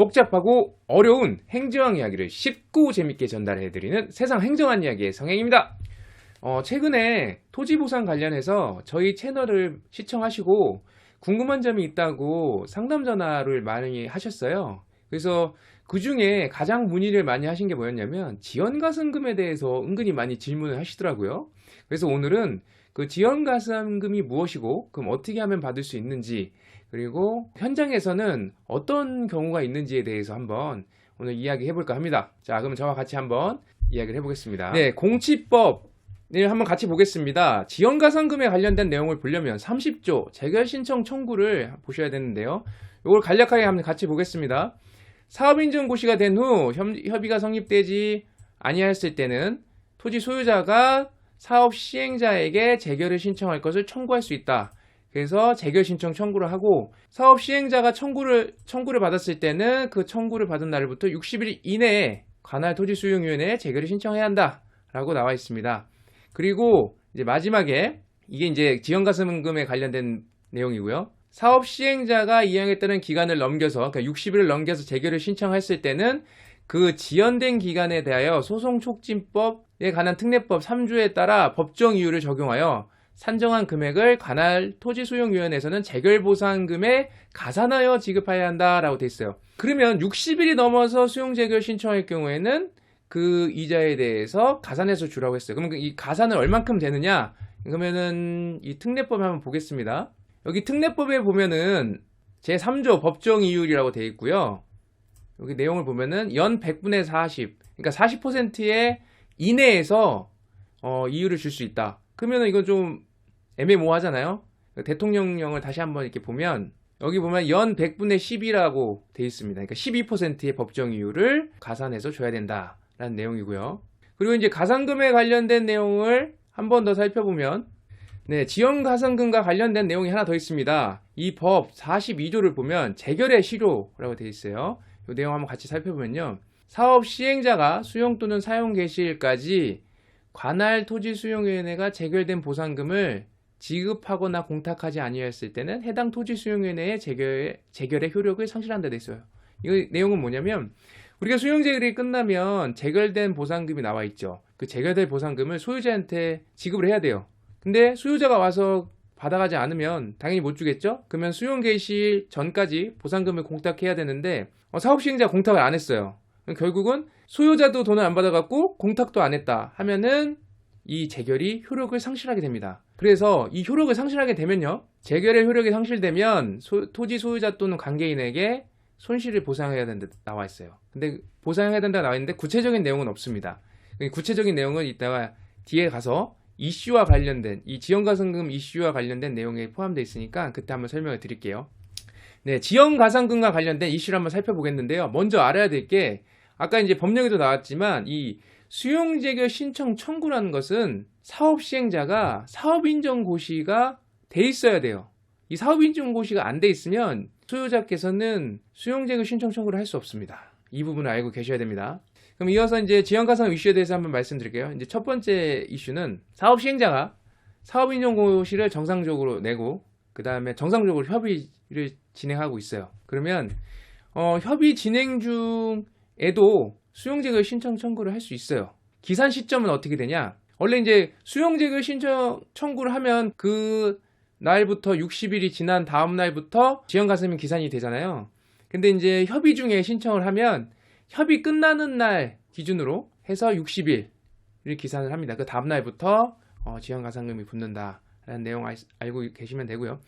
복잡하고 어려운 행정 이야기를 쉽고 재밌게 전달해드리는 세상 행정한 이야기의 성행입니다. 어, 최근에 토지보상 관련해서 저희 채널을 시청하시고 궁금한 점이 있다고 상담 전화를 많이 하셨어요. 그래서 그 중에 가장 문의를 많이 하신 게 뭐였냐면 지연가산금에 대해서 은근히 많이 질문을 하시더라고요. 그래서 오늘은 그 지연가산금이 무엇이고 그럼 어떻게 하면 받을 수 있는지 그리고 현장에서는 어떤 경우가 있는지에 대해서 한번 오늘 이야기 해볼까 합니다. 자, 그럼 저와 같이 한번 이야기를 해보겠습니다. 네, 공치법 네, 한번 같이 보겠습니다. 지연가산금에 관련된 내용을 보려면 30조 재결 신청 청구를 보셔야 되는데요. 이걸 간략하게 한번 같이 보겠습니다. 사업인증 고시가 된 후 협의가 성립되지 아니하였을 때는 토지 소유자가 사업 시행자에게 재결을 신청할 것을 청구할 수 있다. 그래서 재결 신청 청구를 하고 사업 시행자가 청구를 청구를 받았을 때는 그 청구를 받은 날부터 60일 이내에 관할 토지 수용위원회에 재결을 신청해야 한다라고 나와 있습니다. 그리고 이제 마지막에 이게 이제 지연가산금에 관련된 내용이고요. 사업 시행자가 이행했다는 기간을 넘겨서 그러니까 60일을 넘겨서 재결을 신청했을 때는 그 지연된 기간에 대하여 소송촉진법에 관한 특례법 3조에 따라 법정 이유를 적용하여 산정한 금액을 관할 토지소용위원회에서는 재결보상금에 가산하여 지급해야 한다라고 돼 있어요. 그러면 60일이 넘어서 수용재결 신청할 경우에는 그 이자에 대해서 가산해서 주라고 했어요. 그러면 이 가산은 얼만큼 되느냐? 그러면은 이 특례법 한번 보겠습니다. 여기 특례법에 보면은 제3조 법정 이율이라고 되어 있고요. 여기 내용을 보면은 연 100분의 40, 그러니까 40%의 이내에서 어, 이율을 줄수 있다. 그러면은 이건 좀 애매모호하잖아요. 대통령령을 다시 한번 이렇게 보면 여기 보면 연 100분의 10이라고 되어 있습니다. 그러니까 12%의 법정 이율을 가산해서 줘야 된다라는 내용이고요. 그리고 이제 가산금에 관련된 내용을 한 번 더 살펴보면 네, 지연 가산금과 관련된 내용이 하나 더 있습니다. 이 법 42조를 보면 재결의 실효라고 되어 있어요. 이 내용 한번 같이 살펴보면요. 사업 시행자가 수용 또는 사용 개시일까지 관할 토지 수용위원회가 재결된 보상금을 지급하거나 공탁하지 아니하였을 때는 해당 토지 수용위원회의 재결, 재결의 효력을 상실한다 돼 있어요. 이 내용은 뭐냐면 우리가 수용 재결이 끝나면 재결된 보상금이 나와 있죠. 그 재결된 보상금을 소유자한테 지급을 해야 돼요. 근데 수요자가 와서 받아가지 않으면 당연히 못 주겠죠? 그러면 수용 개시 전까지 보상금을 공탁해야 되는데 어, 사업 시행자 공탁을 안 했어요. 결국은 소유자도 돈을 안 받아갖고 공탁도 안 했다 하면은 이 재결이 효력을 상실하게 됩니다. 그래서 이 효력을 상실하게 되면요. 재결의 효력이 상실되면 소- 토지 소유자 또는 관계인에게 손실을 보상해야 된다 나와 있어요. 근데 보상해야 된다 나와 있는데 구체적인 내용은 없습니다. 구체적인 내용은 이따가 뒤에 가서 이슈와 관련된 이 지연가산금 이슈와 관련된 내용에 포함되어 있으니까 그때 한번 설명을 드릴게요. 네, 지연가산금과 관련된 이슈를 한번 살펴보겠는데요. 먼저 알아야 될 게 아까 이제 법령에도 나왔지만 이 수용재결 신청 청구라는 것은 사업 시행자가 사업인정고시가 돼 있어야 돼요. 이 사업인정고시가 안 돼 있으면 소유자께서는 수용재결 신청 청구를 할 수 없습니다. 이 부분을 알고 계셔야 됩니다. 그럼 이어서 이제 지연가산 이슈에 대해서 한번 말씀드릴게요. 이제 첫 번째 이슈는 사업 시행자가 사업 인정고시를 정상적으로 내고 그 다음에 정상적으로 협의를 진행하고 있어요. 그러면 어, 협의 진행 중에도 수용재결 신청 청구를 할 수 있어요. 기산 시점은 어떻게 되냐? 원래 이제 수용재결 신청 청구를 하면 그 날부터 60일이 지난 다음 날부터 지연가산이 기산이 되잖아요. 근데 이제 협의 중에 신청을 하면 협의 끝나는 날 기준으로 해서 60일을 기산을 합니다. 그 다음 날부터 어, 지연가산금이 붙는다라는 내용 알, 알고 계시면 되고요.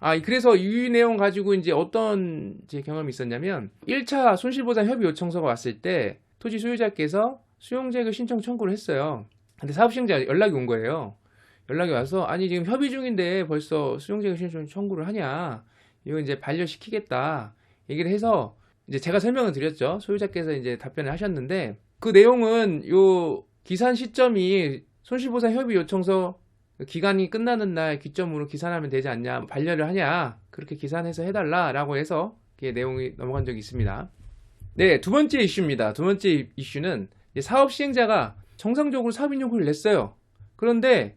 아, 그래서 이 내용 가지고 이제 어떤 제 경험이 있었냐면 1차 손실보상 협의 요청서가 왔을 때 토지 소유자께서 수용재결 신청 청구를 했어요. 근데 사업시행자 연락이 온 거예요. 연락이 와서 아니 지금 협의 중인데 벌써 수용재결 신청 청구를 하냐? 이거 이제 반려시키겠다. 얘기를 해서 이제 제가 설명을 드렸죠. 소유자께서 이제 답변을 하셨는데 그 내용은 요 기산 시점이 손실보상 협의 요청서 기간이 끝나는 날 기점으로 기산하면 되지 않냐 반려를 하냐 그렇게 기산해서 해달라라고 해서 이게 내용이 넘어간 적이 있습니다. 네, 두 번째 이슈입니다. 두 번째 이슈는 사업 시행자가 정상적으로 사업 인정고를 냈어요. 그런데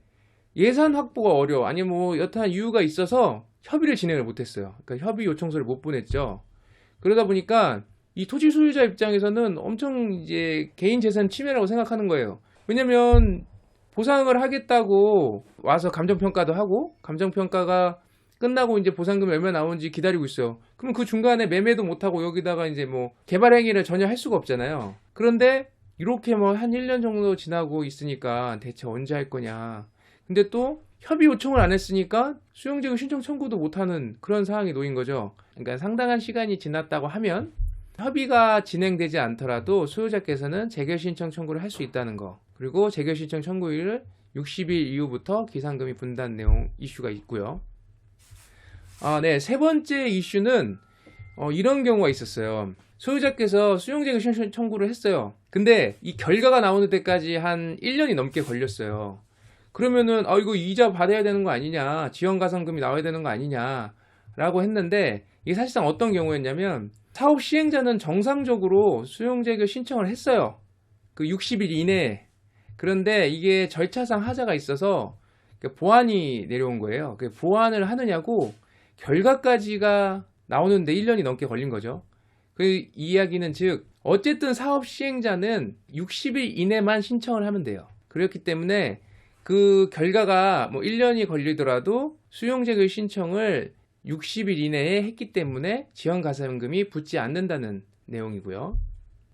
예산 확보가 어려워. 아니 뭐 여타한 이유가 있어서 협의를 진행을 못했어요. 그러니까 협의 요청서를 못 보냈죠. 그러다 보니까 이 토지 소유자 입장에서는 엄청 이제 개인 재산 침해라고 생각하는 거예요. 왜냐면 보상을 하겠다고 와서 감정평가도 하고 감정평가가 끝나고 이제 보상금이 얼마 나오는지 기다리고 있어요. 그럼 그 중간에 매매도 못하고 여기다가 이제 뭐 개발 행위를 전혀 할 수가 없잖아요. 그런데 이렇게 뭐 한 1년 정도 지나고 있으니까 대체 언제 할 거냐. 근데 또 협의 요청을 안 했으니까 수용제고 신청 청구도 못하는 그런 상황이 놓인 거죠. 그러니까 상당한 시간이 지났다고 하면 협의가 진행되지 않더라도 소유자께서는 재결 신청 청구를 할 수 있다는 거. 그리고 재결 신청 청구일을 60일 이후부터 기상금이 분단 내용 이슈가 있고요. 아, 네. 세 번째 이슈는 어, 이런 경우가 있었어요. 소유자께서 수용재결 신청 청구를 했어요. 근데 이 결과가 나오는 데까지 한 1년이 넘게 걸렸어요. 그러면은 아 이거 이자 받아야 되는 거 아니냐 지원 가산금이 나와야 되는 거 아니냐라고 했는데 이게 사실상 어떤 경우였냐면 사업 시행자는 정상적으로 수용재결 신청을 했어요. 그 60일 이내에 그런데 이게 절차상 하자가 있어서 그 보완이 내려온 거예요. 그 보완을 하느냐고 결과까지가 나오는데 1년이 넘게 걸린 거죠. 그 이야기는 즉 어쨌든 사업 시행자는 60일 이내만 신청을 하면 돼요. 그렇기 때문에 그 결과가 뭐 1년이 걸리더라도 수용재결 신청을 60일 이내에 했기 때문에 지원가산금이 붙지 않는다는 내용이고요.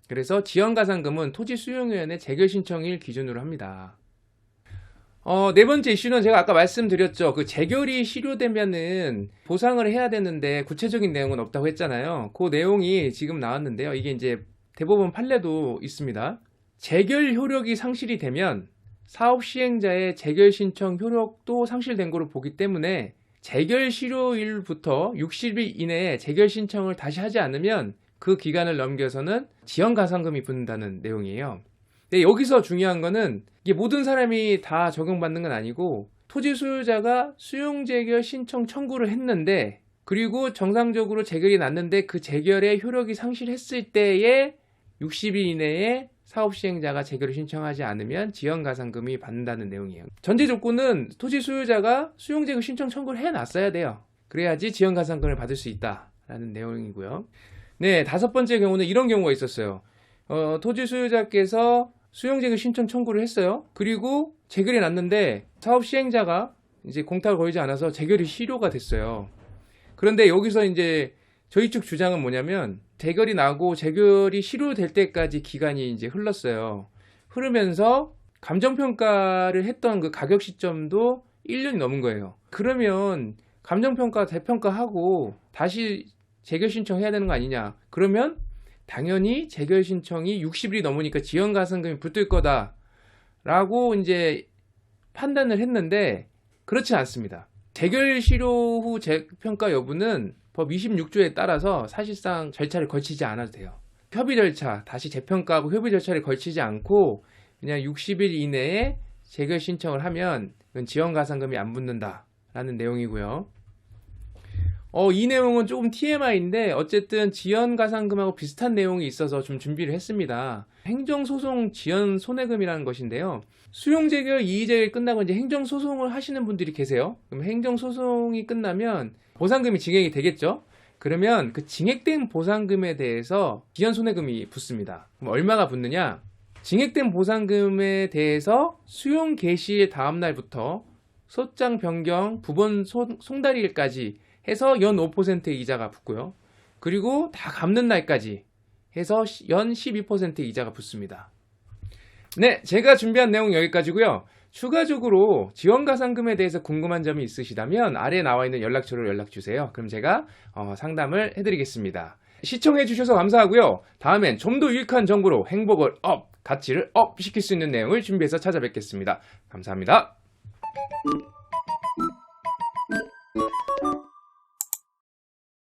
그래서 지원가산금은 토지수용위원회 재결 신청일 기준으로 합니다. 어, 네 번째 이슈는 제가 아까 말씀드렸죠. 그 재결이 실효되면은 보상을 해야 되는데 구체적인 내용은 없다고 했잖아요. 그 내용이 지금 나왔는데요. 이게 이제 대법원 판례도 있습니다. 재결 효력이 상실이 되면 사업 시행자의 재결 신청 효력도 상실된 거로 보기 때문에 재결 실효일부터 60일 이내에 재결 신청을 다시 하지 않으면 그 기간을 넘겨서는 지연 가산금이 붙는다는 내용이에요. 근데 여기서 중요한 거는 이게 모든 사람이 다 적용받는 건 아니고 토지 소유자가 수용 재결 신청 청구를 했는데 그리고 정상적으로 재결이 났는데 그 재결의 효력이 상실했을 때에 60일 이내에 사업 시행자가 재결을 신청하지 않으면 지연 가산금이 받는다는 내용이에요. 전제 조건은 토지 소유자가 수용 재결 신청 청구를 해 놨어야 돼요. 그래야지 지연 가산금을 받을 수 있다라는 내용이고요. 네, 다섯 번째 경우는 이런 경우가 있었어요. 어, 토지 소유자께서 수용재결 신청 청구를 했어요. 그리고 재결이 났는데 사업 시행자가 이제 공탁을 걸지 않아서 재결이 실효가 됐어요. 그런데 여기서 이제 저희 측 주장은 뭐냐면 재결이 나고 재결이 실효될 때까지 기간이 이제 흘렀어요. 흐르면서 감정평가를 했던 그 가격 시점도 1년이 넘은 거예요. 그러면 감정평가 대평가하고 다시 재결 신청해야 되는 거 아니냐. 그러면 당연히 재결 신청이 60일이 넘으니까 지연 가산금이 붙을 거다라고 이제 판단을 했는데 그렇지 않습니다. 재결 실효 후 재평가 여부는 법 26조에 따라서 사실상 절차를 거치지 않아도 돼요. 협의 절차, 다시 재평가하고 협의 절차를 거치지 않고 그냥 60일 이내에 재결 신청을 하면 지원 가산금이 안 붙는다라는 내용이고요. 어, 이 내용은 조금 TMI인데 어쨌든 지연 가산금하고 비슷한 내용이 있어서 좀 준비를 했습니다. 행정소송 지연 손해금이라는 것인데요. 수용 재결, 이의 재결 끝나고 이제 행정소송을 하시는 분들이 계세요. 그럼 행정소송이 끝나면 보상금이 증액이 되겠죠? 그러면 그 증액된 보상금에 대해서 지연 손해금이 붙습니다. 그럼 얼마가 붙느냐? 증액된 보상금에 대해서 수용 개시 다음 날부터 소장 변경, 부분 송- 송달일까지 해서 연 5%의 이자가 붙고요. 그리고 다 갚는 날까지 해서 시- 연 12%의 이자가 붙습니다. 네, 제가 준비한 내용 여기까지고요. 추가적으로 지원가산금에 대해서 궁금한 점이 있으시다면 아래 나와 있는 연락처로 연락 주세요. 그럼 제가 어, 상담을 해드리겠습니다. 시청해 주셔서 감사하고요. 다음엔 좀 더 유익한 정보로 행복을 업, 가치를 업 시킬 수 있는 내용을 준비해서 찾아뵙겠습니다. 감사합니다.